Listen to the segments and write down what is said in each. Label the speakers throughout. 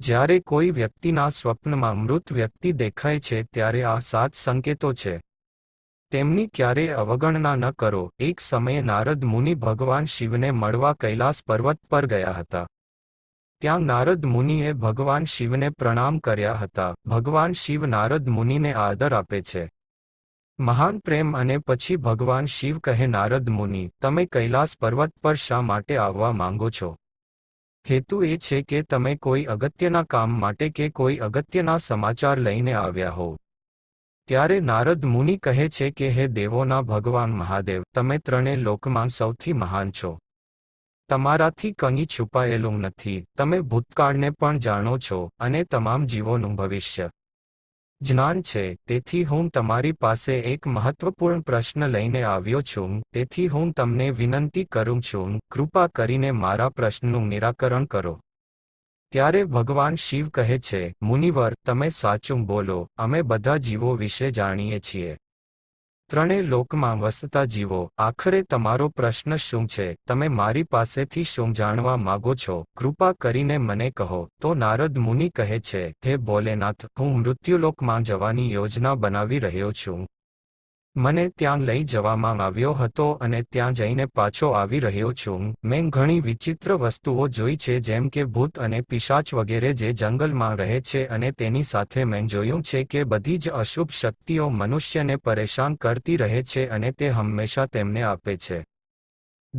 Speaker 1: જ્યારે કોઈ વ્યક્તિના સ્વપ્નમાં મૃત વ્યક્તિ દેખાય છે ત્યારે આ સાત સંકેતો છે. તેમની ક્યારેય અવગણના ન કરો. એક સમયે નારદ મુનિ ભગવાન શિવને મળવા કૈલાસ પર્વત પર ગયા હતા. ત્યાં નારદ મુનિએ ભગવાન શિવને પ્રણામ કર્યા હતા. ભગવાન શિવ નારદ મુનિને આદર આપે છે. મહાન પ્રેમ અને પછી ભગવાન શિવ કહે, નારદ મુનિ, તમે કૈલાસ પર્વત પર શા માટે આવવા માંગો છો? હેતુ એ છે કે તમે કોઈ અગત્યના કામ માટે કે કોઈ અગત્યના સમાચાર લઈને આવ્યા હો ત્યારે નારદ મુનિ કહે છે કે, હે દેવોના ભગવાન મહાદેવ, તમે ત્રણે લોકમાં સૌથી મહાન છો. તમારાથી કંઈ છુપાયેલું નથી. તમે ભૂતકાળને પણ જાણો છો અને તમામ જીવોનું ભવિષ્ય. જ્ઞાન છે, તેથી હું તમારી પાસે એક મહત્વપૂર્ણ પ્રશ્ન લઈને આવ્યો છું, તેથી હું તમને વિનંતી કરું છું, કૃપા કરીને મારા પ્રશ્નનું નિરાકરણ કરો. ત્યારે ભગવાન શિવ કહે છે, મુનિવર, તમે સાચું બોલો, અમે બધા જીવો વિશે જાણીએ છીએ. ત્રણે લોકમાં વસતા જીવો, આખરે તમારો પ્રશ્ન શું છે? તમે મારી પાસેથી શું જાણવા માગો છો? કૃપા કરીને મને કહો. તો નારદ મુનિ કહે છે, હે ભોલેનાથ, હું મૃત્યુલોકમાં જવાની યોજના બનાવી રહ્યો છું. મને ત્યાં લઈ જવામાં આવ્યો હતો અને ત્યાં જઈને પાછો આવી રહ્યો છું. મેં ઘણી વિચિત્ર વસ્તુઓ જોઈ છે, જેમ કે ભૂત અને પિશાચ વગેરે જે જંગલમાં રહે છે અને તેની સાથે મેં જોયું છે કે બધી જ અશુભ શક્તિઓ મનુષ્યને પરેશાન કરતી રહે છે અને તે હંમેશા તેમને આપે છે.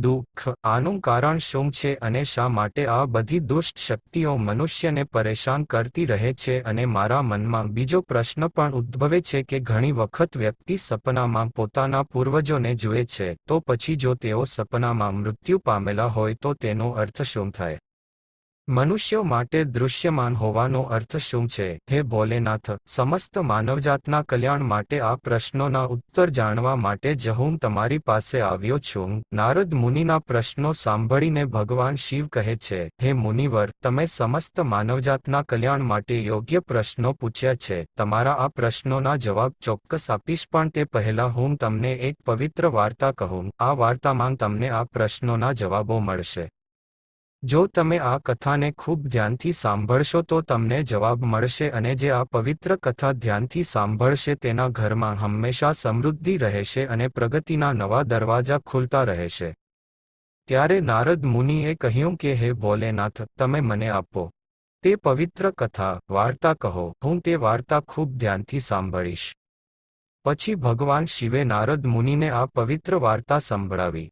Speaker 1: દુઃખ, આનું કારણ શું છે અને શા માટે આ બધી દુષ્ટ શક્તિઓ મનુષ્યને પરેશાન કરતી રહે છે અને મારા મનમાં બીજો પ્રશ્ન પણ ઉદ્ભવે છે કે ઘણી વખત વ્યક્તિ સપનામાં પોતાના પૂર્વજોને જુએ છે, તો પછી જો તેઓ સપનામાં મૃત્યુ પામેલા હોય તો તેનો અર્થ શું થાય? મનુષ્યો માટે દૃશ્યમાન હોવાનો અર્થ શું છે? હે ભોલેનાથ, સમસ્ત માનવજાતના કલ્યાણ માટે આ પ્રશ્નોના ઉત્તર જાણવા માટે જ હું તમારી પાસે આવ્યો છું. નારદ મુનિના પ્રશ્નો સાંભળીને ભગવાન શિવ કહે છે, હે મુનિવર, તમે સમસ્ત માનવજાતના કલ્યાણ માટે યોગ્ય પ્રશ્નો પૂછ્યા છે. તમારા આ પ્રશ્નોના જવાબ ચોક્કસ આપીશ, પણ તે પહેલા હું તમને એક પવિત્ર વાર્તા કહું. આ વાર્તામાં તમને આ પ્રશ્નોના જવાબો મળશે. જો તમે આ કથાને ખૂબ ધ્યાનથી સાંભળશો તો તમને જવાબ મળશે અને જે આ પવિત્ર કથા ધ્યાનથી સાંભળશે તેના ઘરમાં હંમેશા સમૃદ્ધિ રહેશે અને પ્રગતિના નવા દરવાજા ખુલતા રહેશે. ત્યારે નારદ મુનિએ કહ્યું કે, હે ભોલેનાથ, તમે મને આપો. તે પવિત્ર કથા, વાર્તા કહો. હું તે વાર્તા ખૂબ ધ્યાનથી સાંભળીશ. પછી ભગવાન શિવે નારદ મુનિને આ પવિત્ર વાર્તા સંભળાવી.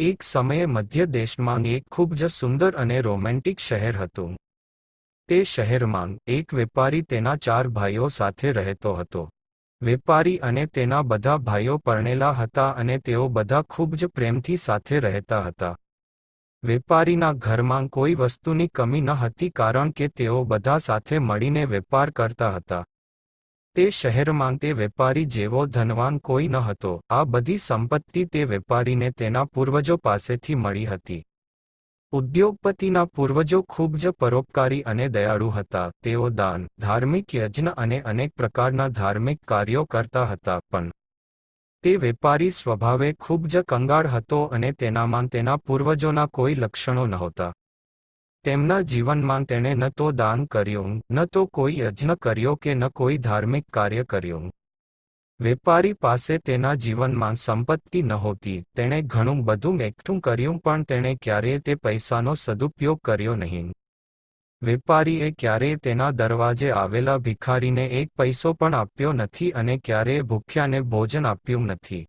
Speaker 1: એક સમયે મધ્ય દેશમાં એક ખૂબ જ સુંદર અને રોમેન્ટિક શહેર હતું. તે શહેરમાં એક વેપારી તેના ચાર ભાઈઓ સાથે રહેતો હતો. વેપારી અને તેના બધા ભાઈઓ પરણેલા હતા અને તેઓ બધા ખૂબ જ પ્રેમથી સાથે રહેતા હતા. વેપારીના ઘરમાં કોઈ વસ્તુની કમી ન હતી કારણ કે તેઓ બધા સાથે મળીને વેપાર કરતા હતા. તે શહેરમાં તે વેપારી જેવો ધનવાન કોઈ ન હતો. આ બધી સંપત્તિ તે વેપારીને તેના પૂર્વજો પાસેથી મળી હતી. ઉદ્યોગપતિના પૂર્વજો ખૂબ જ પરોપકારી અને દયાળુ હતા. તેઓ દાન, ધાર્મિક યજ્ઞ અને અનેક પ્રકારના ધાર્મિક કાર્યો કરતા હતા, પણ તે વેપારી સ્વભાવે ખૂબ જ કંગાળ હતો અને તેનામાં તેના પૂર્વજોના કોઈ લક્ષણો નહોતા. તેમના જીવનમાં તેણે ન તો દાન કર્યું, ન તો કોઈ યજ્ઞ કર્યો કે ન કોઈ ધાર્મિક કાર્ય કર્યું. વેપારી પાસે તેના જીવનમાં સંપત્તિ નહોતી, તેણે ઘણું બધું એકઠું કર્યું પણ તેણે ક્યારેય તે પૈસાનો સદુપયોગ કર્યો નહીં. વેપારીએ ક્યારેય તેના દરવાજે આવેલા ભિખારીને એક પૈસો પણ આપ્યો નથી અને ક્યારેય ભૂખ્યાને ભોજન આપ્યું નથી.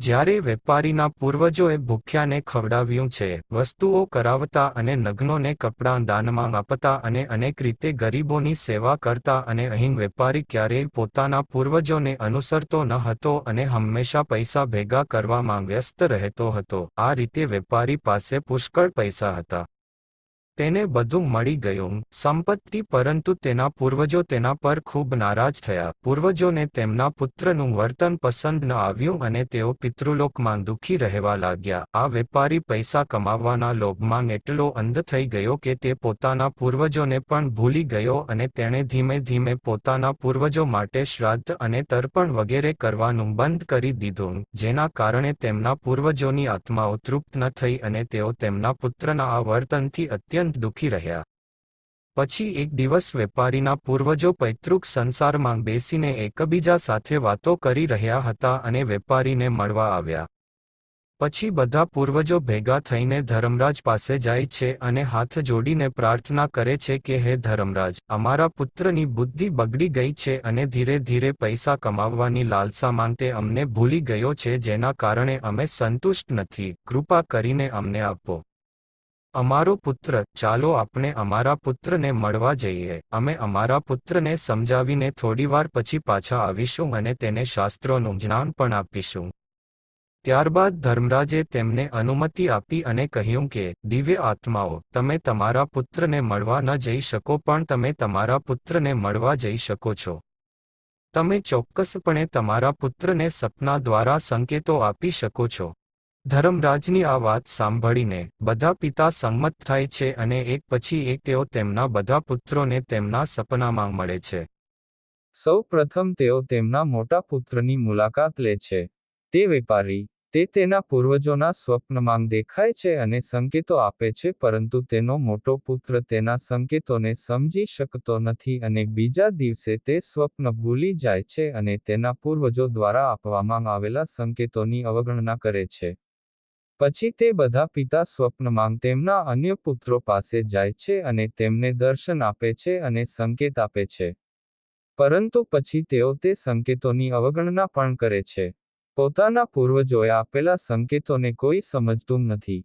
Speaker 1: જ્યારે વેપારીના પૂર્વજોએ ભૂખ્યાને ખવડાવ્યું છે, વસ્તુઓ કરાવતા અને નગ્નોને કપડાં દાનમાં આપતા અને અનેક રીતે ગરીબોની સેવા કરતા અને અહીં વેપારી ક્યારેય પોતાના પૂર્વજોને અનુસરતો ન હતો અને હંમેશા પૈસા ભેગા કરવામાં વ્યસ્ત રહેતો હતો. આ રીતે વેપારી પાસે પુષ્કળ પૈસા હતા. તેને બધું મળી ગયું. સંપત્તિ પરંતુ તેના પૂર્વજો તેના પર ખૂબ નારાજ થયા. પૂર્વજોને તેમના પુત્રનું વર્તન પસંદ ન આવ્યું અને તેઓ પિતૃલોકમાં દુઃખી રહેવા લાગ્યા. આ વેપારી પૈસા કમાવવાના લોભમાં એટલો અંધ થઈ ગયો કે તે પોતાના પૂર્વજોને પણ ભૂલી ગયો અને તેણે ધીમે ધીમે પોતાના પૂર્વજો માટે શ્રાદ્ધ અને તર્પણ વગેરે કરવાનું બંધ કરી દીધું, જેના કારણે તેમના પૂર્વજોની આત્માઓ તૃપ્ત ન થઈ અને તેઓ તેમના પુત્રના આ વર્તનથી અત્યંત દુઃખી રહ્યા. પછી એક દિવસ વેપારીના પૂર્વજો પૈતૃક સંસારમાં બેસીને એકબીજા સાથે વાતો કરી રહ્યા હતા અને વેપારીને મળવા આવ્યા. પછી બધા પૂર્વજો ભેગા થઈને ધર્મરાજ પાસે જાય છે અને હાથ જોડીને પ્રાર્થના કરે છે કે, હે ધર્મરાજ, અમારા પુત્રની બુદ્ધિ બગડી ગઈ છે અને ધીરે ધીરે પૈસા કમાવવાની લાલસામાં તે અમને ભૂલી ગયો છે, જેના કારણે અમે સંતુષ્ટ નથી. કૃપા કરીને અમને આપો. અમારો પુત્ર, ચાલો આપણે અમારા પુત્રને મળવા જઈએ. અમે અમારા પુત્રને સમજાવીને થોડીવાર પછી પાછા આવીશું અને તેને શાસ્ત્રોનું જ્ઞાન પણ આપીશું. ત્યારબાદ ધર્મરાજે તેમને અનુમતિ આપી અને કહ્યું કે, દિવ્ય આત્માઓ, તમે તમારા પુત્રને મળવા ન જઈ શકો, પણ તમે તમારા પુત્રને મળવા જઈ શકો છો. તમે ચોક્કસપણે તમારા પુત્રને સપના દ્વારા સંકેતો આપી શકો છો. ધર્મરાજની આ વાત સાંભળીને બધા પિતા સંમત થાય છે અને એક પછી એક તેઓ તેમના બધા પુત્રોને તેમના સપનામાં મળે છે.
Speaker 2: સૌ પ્રથમ તેઓ તેમના મોટા પુત્રની મુલાકાત લે છે. તે વેપારી, તે તેના પૂર્વજોના સ્વપ્નમાં દેખાય છે અને સંકેતો આપે છે, પરંતુ તેનો મોટો પુત્ર તેના સંકેતોને સમજી શકતો નથી અને બીજા દિવસે તે સ્વપ્ન ભૂલી જાય છે અને તેના પૂર્વજો દ્વારા આપવામાં આવેલા સંકેતોની અવગણના કરે છે. પછી તે બધા પિતા સ્વપ્નમાં તેમના અન્ય પુત્રો પાસે જાય છે અને તેમને દર્શન આપે છે અને સંકેત આપે છે. પરંતુ પછી તેઓ તે સંકેતોની અવગણના પણ કરે છે. પોતાના પૂર્વજોએ આપેલા સંકેતોને કોઈ સમજતું નથી.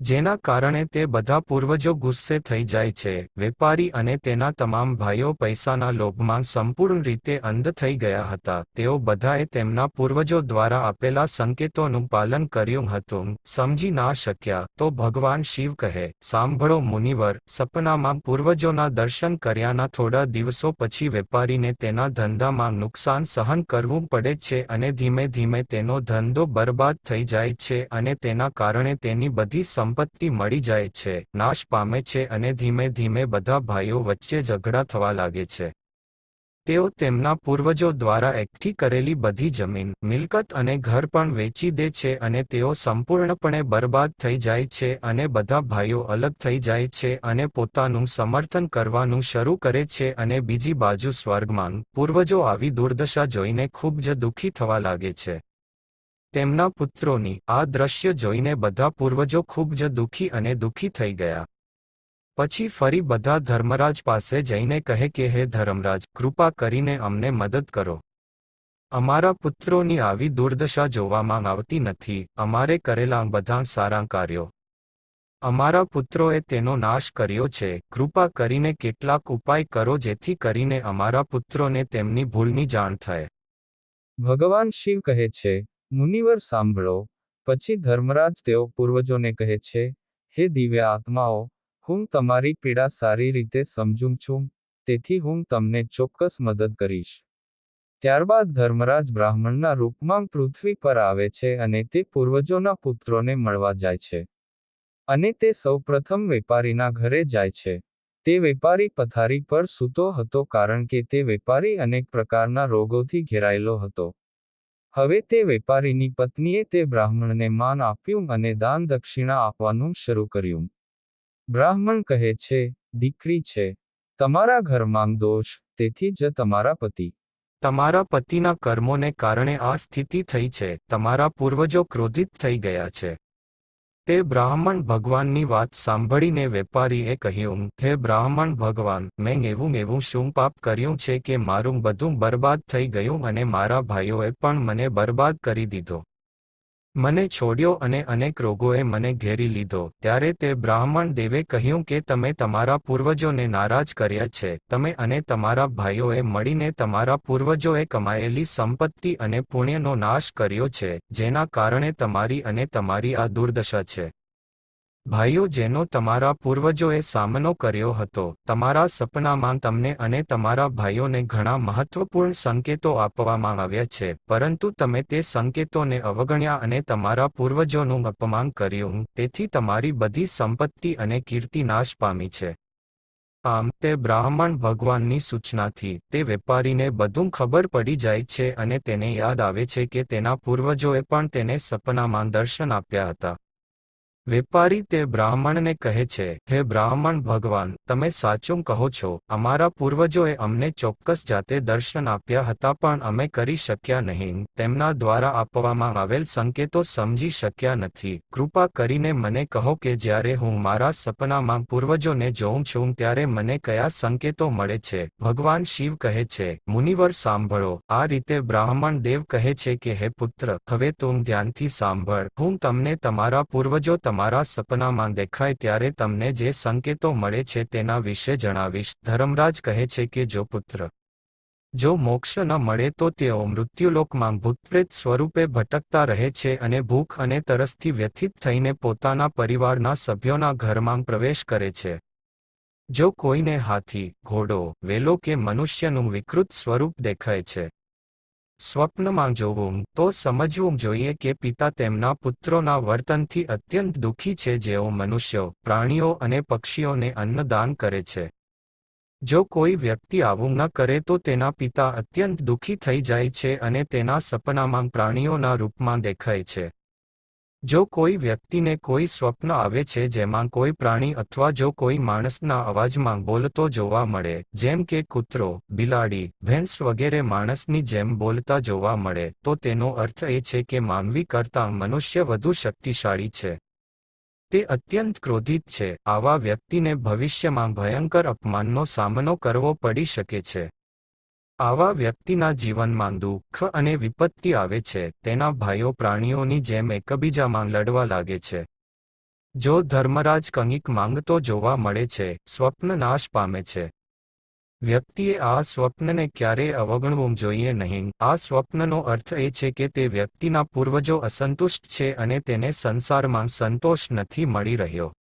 Speaker 1: જેના કારણે તે બધા પૂર્વજો ગુસ્સે થઈ જાય છે. વેપારી અને તેના તમામ ભાઈઓ પૈસાના લોભમાં સંપૂર્ણ રીતે અંધ થઈ ગયા હતા. તેઓ બધાએ તેમના પૂર્વજો દ્વારા આપેલા સંકેતોનું પાલન કર્યું હતું. સમજી ના શક્યા તો ભગવાન શિવ કહે, સાંભળો મુનિવર, સપનામાં પૂર્વજોના દર્શન કર્યાના થોડા દિવસો પછી વેપારીને તેના ધંધામાં નુકસાન સહન કરવું પડે છે અને ધીમે ધીમે તેનો ધંધો બરબાદ થઈ જાય છે અને તેના કારણે તેની બધી સંપત્તિ મળી જાય છે, નાશ પામે છે અને ધીમે ધીમે બધા ભાઈઓ વચ્ચે ઝઘડા થવા લાગે છે. તેઓ તેમના પૂર્વજો દ્વારા એકઠી કરેલી બધી જમીન, મિલકત અને ઘર પણ વેચી દે છે અને તેઓ સંપૂર્ણપણે બરબાદ થઈ જાય છે અને બધા ભાઈઓ અલગ થઈ જાય છે અને પોતાનું સમર્થન કરવાનું શરૂ કરે છે અને બીજી બાજુ સ્વર્ગમાં પૂર્વજો આવી દુર્દશા જોઈને ખૂબ જ દુઃખી થવા લાગે છે. તેમના પુત્રોની આ દ્રશ્ય જોઈને બધા પૂર્વજો ખૂબ જ દુઃખી અને દુઃખી થઈ ગયા. પછી ફરી બધા ધર્મરાજ પાસે જઈને કહે કે, હે ધર્મરાજ, કૃપા કરીને અમને મદદ કરો. અમારા પુત્રોની આવી દુર્દશા જોવામાં આવતી નથી. અમારે કરેલા બધા સારા કાર્યો. અમારા પુત્રોએ તેનો નાશ કર્યો છે. કૃપા કરીને કેટલાક ઉપાય કરો જેથી કરીને અમારા પુત્રોને તેમની ભૂલની જાણ થાય.
Speaker 2: ભગવાન શિવ કહે છે મુનિવર સાંભળો, પછી ધર્મરાજ તેઓ પૂર્વજોને કહે છે, હે દિવ્ય આત્માઓ, હું તમારી પીડા સારી રીતે સમજું છું, તેથી હું તમને ચોક્કસ મદદ કરીશ. ત્યારબાદ ધર્મરાજ બ્રાહ્મણના રૂપમાં પૃથ્વી પર આવે છે અને તે પૂર્વજોના પુત્રોને મળવા જાય છે. અને તે સૌપ્રથમ વેપારીના ઘરે જાય છે. તે વેપારી પથારી પર સૂતો હતો કારણ કે તે વેપારી અનેક પ્રકારના રોગોથી ઘેરાયેલો હતો. હવે તે વેપારીની પત્નીએ તે બ્રાહ્મણને માન આપ્યું અને દાન દક્ષિણા આપવાનું શરૂ કર્યું. બ્રાહ્મણ કહે છે, દીકરી છે. તમારા ઘરમાં દોષ, તેથી જ તમારા પતિ.
Speaker 1: તમારા પતિના કર્મોને કારણે આ સ્થિતિ થઈ છે. તમારા પૂર્વજો ક્રોધિત થઈ ગયા છે. તે બ્રાહ્મણ ભગવાનની વાત સાંભળીને વેપારીએ કહ્યું, હે બ્રાહ્મણ ભગવાન, મેં એવું એવું શું પાપ કર્યું છે કે મારું બધું બરબાદ થઈ ગયું અને મારા ભાઈઓએ પણ મને બરબાદ કરી દીધો? મને છોડ્યો અને અનેક રોગોએ મને ઘેરી લીધો. ત્યારે તે બ્રાહ્મણ દેવે કહ્યું કે તમે તમારા પૂર્વજોને નારાજ કર્યા છે. તમે અને તમારા ભાઈઓએ મળીને તમારા પૂર્વજોએ કમાયેલી સંપત્તિ અને પુણ્યનો નાશ કર્યો છે, જેના કારણે તમારી અને તમારી આ દુર્દશા છે. ભાઈઓ, જેનો તમારા પૂર્વજોએ સામનો કર્યો હતો, તમારા સપનામાં તમને અને તમારા ભાઈઓને ઘણા મહત્વપૂર્ણ સંકેતો આપવામાં આવ્યા છે, પરંતુ તમે તે સંકેતોને અવગણ્યા અને તમારા પૂર્વજોનું અપમાન કર્યું. તેથી તમારી બધી સંપત્તિ અને કીર્તિ નાશ પામી છે. આમ, તે બ્રાહ્મણ ભગવાનની સૂચનાથી, તે વેપારીને બધું ખબર પડી જાય છે અને તેને યાદ આવે છે કે તેના પૂર્વજોએ પણ તેને સપનામાં દર્શન આપ્યા હતા. વેપારી તે બ્રાહ્મણને કહે છે, હે બ્રાહ્મણ ભગવાન, તમે સાચું કહો છો, અમારા પૂર્વજોએ અમને ચોક્કસ જાતે દર્શન આપ્યા હતા પણ અમે કરી શક્યા નહીં, તેમના દ્વારા આપવામાં આવેલ સંકેતો સમજી શક્યા નથી, કૃપા કરીને મને કહો કે જ્યારે હું મારા સપનામાં પૂર્વજોને જોઉં છું ત્યારે મને કયા સંકેતો મળે છે? ભગવાન શિવ કહે છે, મુનિવર સાંભળો, આ રીતે બ્રાહ્મણ દેવ કહે છે કે, હે પુત્ર, હવે તું ધ્યાનથી સાંભળ, હું તમને તમારા પૂર્વજો તમારા સપનામાં દેખાય ત્યારે તમને જે સંકેતો મળે છે તેના વિશે જણાવીશ. ધર્મરાજ કહે છે કે જો પુત્ર, જો મોક્ષ ન મળે તો તેઓ મૃત્યુલોકમાં ભૂતપ્રેત સ્વરૂપે ભટકતા રહે છે અને ભૂખ અને તરસથી વ્યથિત થઈને પોતાના પરિવારના સભ્યોના ઘરમાં પ્રવેશ કરે છે. જો કોઈને હાથી, ઘોડો, વેલો કે મનુષ્યનું વિકૃત સ્વરૂપ દેખાય છે સ્વપ્નમાં જોવું, તો સમજવું જોઈએ કે પિતા તેમના પુત્રોના વર્તનથી અત્યંત દુઃખી છે જેઓ મનુષ્યો, પ્રાણીઓ અને પક્ષીઓને અન્નદાન કરે છે. જો કોઈ વ્યક્તિ આવું ન કરે તો તેના પિતા અત્યંત દુઃખી થઈ જાય છે અને તેના સપનામાં પ્રાણીઓના રૂપમાં દેખાય છે. જો કોઈ વ્યક્તિને કોઈ સ્વપ્ન આવે છે જેમાં કોઈ પ્રાણી અથવા જો કોઈ માણસના અવાજમાં બોલતો જોવા મળે, જેમ કે કૂતરો, બિલાડી, ભેંસ વગેરે માણસની જેમ બોલતા જોવા મળે, તો તેનો અર્થ એ છે કે માનવી કરતાં મનુષ્ય વધુ શક્તિશાળી છે. તે અત્યંત ક્રોધિત છે. આવા વ્યક્તિને ભવિષ્યમાં ભયંકર અપમાનનો સામનો કરવો પડી શકે છે. આવા વ્યક્તિના જીવનમાં દુઃખ અને વિપત્તિ આવે છે, તેના ભાઈઓ પ્રાણીઓની જેમ એકબીજામાં લડવા લાગે છે. જો ધર્મરાજ કંઈક માંગતો જોવા મળે છે, સ્વપ્ન નાશ પામે છે. વ્યક્તિએ આ સ્વપ્નને ક્યારેય અવગણવું જોઈએ નહીં. આ સ્વપ્નનો અર્થ એ છે કે તે વ્યક્તિના પૂર્વજો અસંતુષ્ટ છે અને તેને સંસારમાં સંતોષ નથી મળી રહ્યો.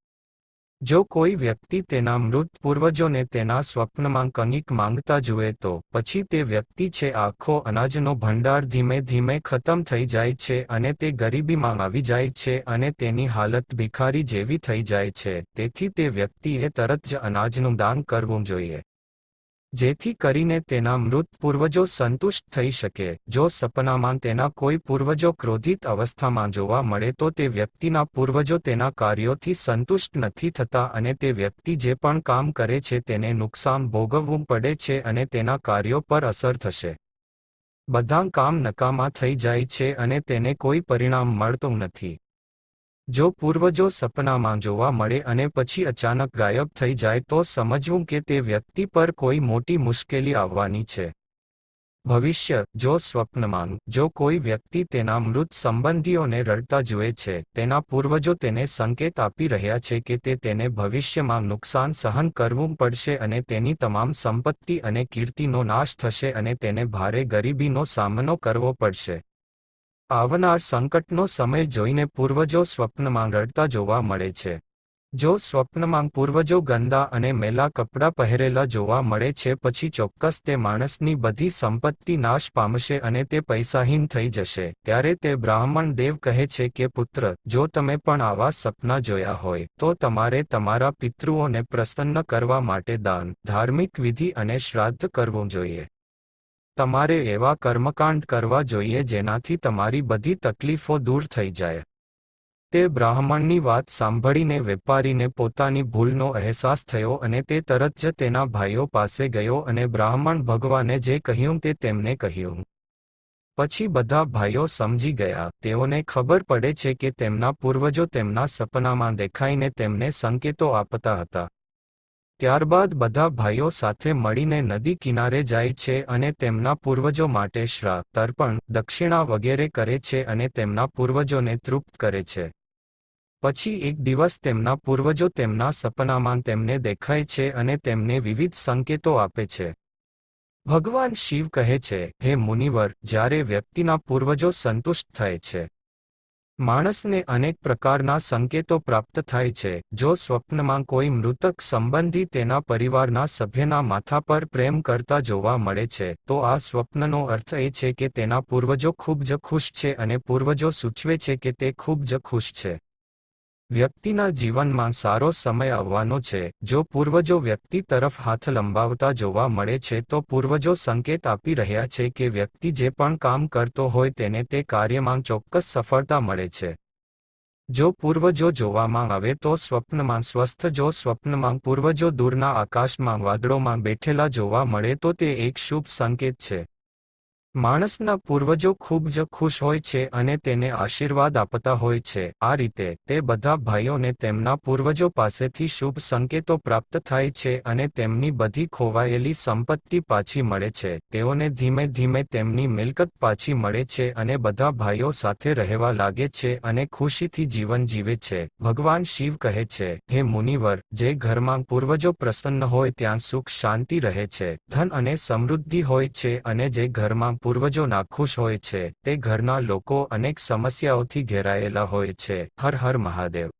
Speaker 1: જો કોઈ વ્યક્તિ તેના મૃત પૂર્વજોને તેના સ્વપ્નમાં કંઈક માંગતા જુએ તો પછી તે વ્યક્તિ છે આખો અનાજનો ભંડાર ધીમે ધીમે ખતમ થઈ જાય છે અને તે ગરીબીમાં આવી જાય છે અને તેની હાલત ભિખારી જેવી થઈ જાય છે. તેથી તે વ્યક્તિએ તરત જ અનાજનું દાન કરવું જોઈએ. જેથી કરીને તેના મૃત પૂર્વજો સંતુષ્ટ થઈ શકે. જો સપનામાં તેના કોઈ પૂર્વજો ક્રોધિત અવસ્થામાં જોવા મળે તો તે વ્યક્તિના પૂર્વજો તેના કાર્યોથી સંતુષ્ટ નથી થતા અને તે વ્યક્તિ જે પણ કામ કરે છે તેને નુકસાન ભોગવવું પડે છે અને તેના કાર્યો પર અસર થશે. બધા કામ નકામા થઈ જાય છે અને તેને કોઈ પરિણામ મળતું નથી. જો પૂર્વજો સપનામાં જોવા મળે અને પછી અચાનક ગાયબ થઈ જાય તો સમજવું કે તે વ્યક્તિ પર કોઈ મોટી મુશ્કેલી આવવાની છે. ભવિષ્ય, જો સ્વપ્નમાં, જો કોઈ વ્યક્તિ તેના મૃત સંબંધીઓને રડતા જુએ છે, તેના પૂર્વજો તેને સંકેત આપી રહ્યા છે કે તે તેને ભવિષ્યમાં નુકસાન સહન કરવું પડશે અને તેની તમામ સંપત્તિ અને કીર્તિનો નાશ થશે અને તેને ભારે ગરીબીનો સામનો કરવો પડશે. આવનાર સંકટનો સમય જોઈને પૂર્વજો સ્વપ્નમાં રડતા જોવા મળે છે. જો સ્વપ્નમાં પૂર્વજો ગંદા અને મેલા કપડાં પહેરેલા જોવા મળે છે, પછી ચોક્કસ તે માણસની બધી સંપત્તિ નાશ પામશે અને તે પૈસાહીન થઈ જશે. ત્યારે તે બ્રાહ્મણ દેવ કહે છે કે, પુત્ર, જો તમે પણ આવા સપના જોયા હોય, તો તમારે તમારા પિતૃઓને પ્રસન્ન કરવા માટે દાન, ધાર્મિક વિધિ અને શ્રાદ્ધ કરવું જોઈએ. તમારે એવા કર્મકાંડ કરવા જોઈએ જેનાથી તમારી બધી તકલીફો દૂર થઈ જાય. તે બ્રાહ્મણની વાત સાંભળીને વેપારીને પોતાની ભૂલનો અહેસાસ થયો અને તે તરત જ તેના ભાઈઓ પાસે ગયો અને બ્રાહ્મણ ભગવાને જે કહ્યું તે તેમને કહ્યું. પછી બધા ભાઈઓ સમજી ગયા. તેઓને ખબર પડે છે કે તેમના પૂર્વજો તેમના સપનામાં દેખાઈને તેમને સંકેતો આપતા હતા. ત્યારબાદ બધા ભાઈઓ સાથે મળીને નદી કિનારે જાય છે અને તેમના પૂર્વજો માટે શ્રા તર્પણ દક્ષિણા વગેરે કરે છે અને તેમના પૂર્વજોને તૃપ્ત કરે છે. પછી એક દિવસ તેમના પૂર્વજો તેમના સપનામાં તેમને દેખાય છે અને તેમને વિવિધ સંકેતો આપે છે. ભગવાન શિવ કહે છે, હે મુનિવર, જ્યારે વ્યક્તિના પૂર્વજો સંતુષ્ટ થાય છે માણસને અનેક પ્રકારના સંકેતો પ્રાપ્ત થાય છે, જો સ્વપ્નમાં કોઈ મૃતક સંબંધી તેના પરિવારના સભ્યના માથા પર પ્રેમ કરતા જોવા મળે છે, તો આ સ્વપ્નનો અર્થ એ છે કે તેના પૂર્વજો ખૂબ જ ખુશ છે અને પૂર્વજો સૂચવે છે કે તે ખૂબ જ ખુશ છે. વ્યક્તિના જીવનમાં સારો સમય આવવાનો છે. જો પૂર્વજો વ્યક્તિ તરફ હાથ લંબાવતા જોવા મળે છે, તો પૂર્વજો સંકેત આપી રહ્યા છે કે વ્યક્તિ જે પણ કામ કરતો હોય તેને તે કાર્યમાં ચોક્કસ સફળતા મળે છે. જો પૂર્વજો જોવામાં આવે તો સ્વપ્નમાં સ્વસ્થ, જો સ્વપ્નમાં પૂર્વજો દૂરના આકાશમાં વાદળોમાં બેઠેલા જોવા મળે તો તે એક શુભ સંકેત છે. માણસના પૂર્વજો ખૂબ જ ખુશ હોય છે અને તેને આશીર્વાદ આપતા હોય છે. આ રીતે તે બધા ભાઈઓને તેમના પૂર્વજો પાસેથી શુભ સંકેતો પ્રાપ્ત થાય છે અને તેમની બધી ખોવાયેલી સંપત્તિ પાછી મળે છે. તેઓને ધીમે ધીમે તેમની મિલકત પાછી મળે છે અને બધા ભાઈઓ સાથે રહેવા લાગે છે અને ખુશીથી જીવન જીવે છે. ભગવાન શિવ કહે છે, હે મુનિવર, જે ઘરમાં પૂર્વજો પ્રસન્ન હોય ત્યાં સુખ શાંતિ રહે છે, ધન અને સમૃદ્ધિ હોય છે અને જે ઘરમાં પૂર્વજો નાખુશ હોય છે, તે ઘરના લોકો અનેક સમસ્યાઓથી ઘેરાયેલા હોય છે. હર હર મહાદેવ.